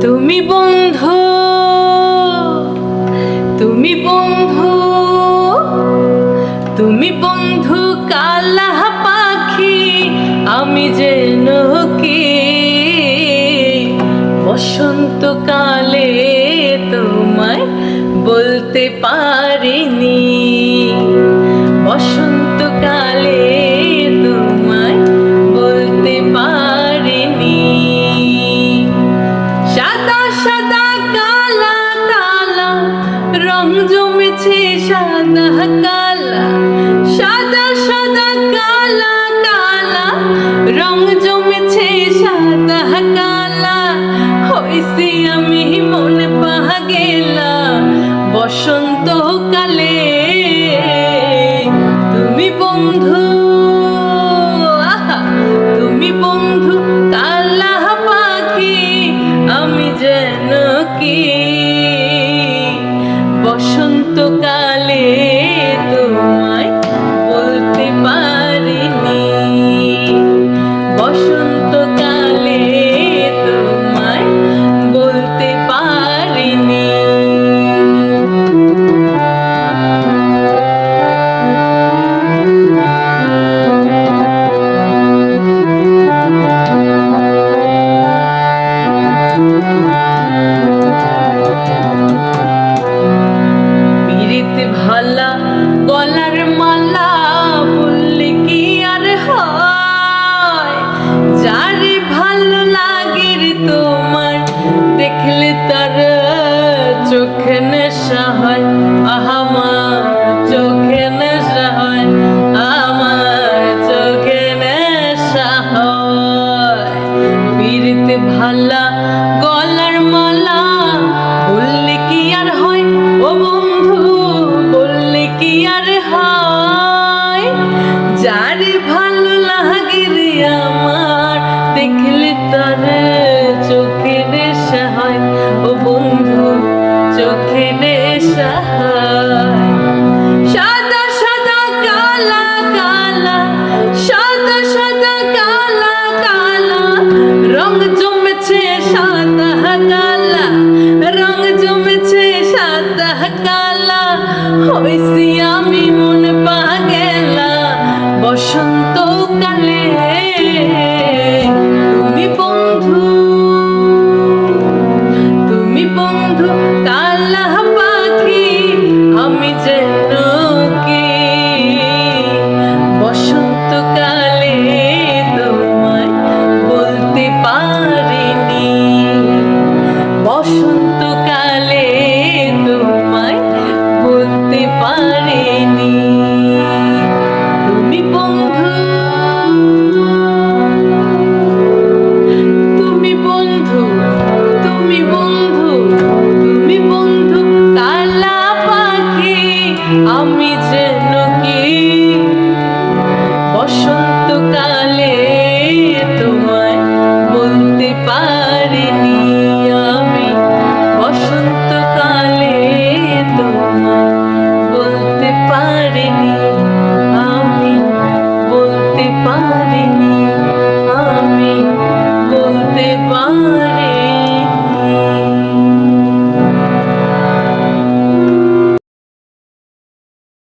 তুমি বন্ধু তুমি বন্ধু তুমি বন্ধু কালা পাখি, আমি যেন বসন্ত বসন্তকালে তোমায় বলতে পারিনি সাদা সাদা কালা কালা। জমেছে সাদা কালা। আমি মন তুমি বন্ধু তুমি বন্ধু কালা পাখি, আমি যেন বসন্তকালে হয়। আমার চোখে নেশা হয়। আমার চোখে নেশা হয়। বীরিত ভালা চোখে নেশায় সাদা সাদা, কালা কালা, সাদা সাদা, কালা কালা, রং জমেছে সাদা, কালা, রং জমেছে সাদা, কালা হয়েছি আমি মন পা গেলা বসন্ত কালে। তুমি বন্ধু তুমি বন্ধু Nippon Poo.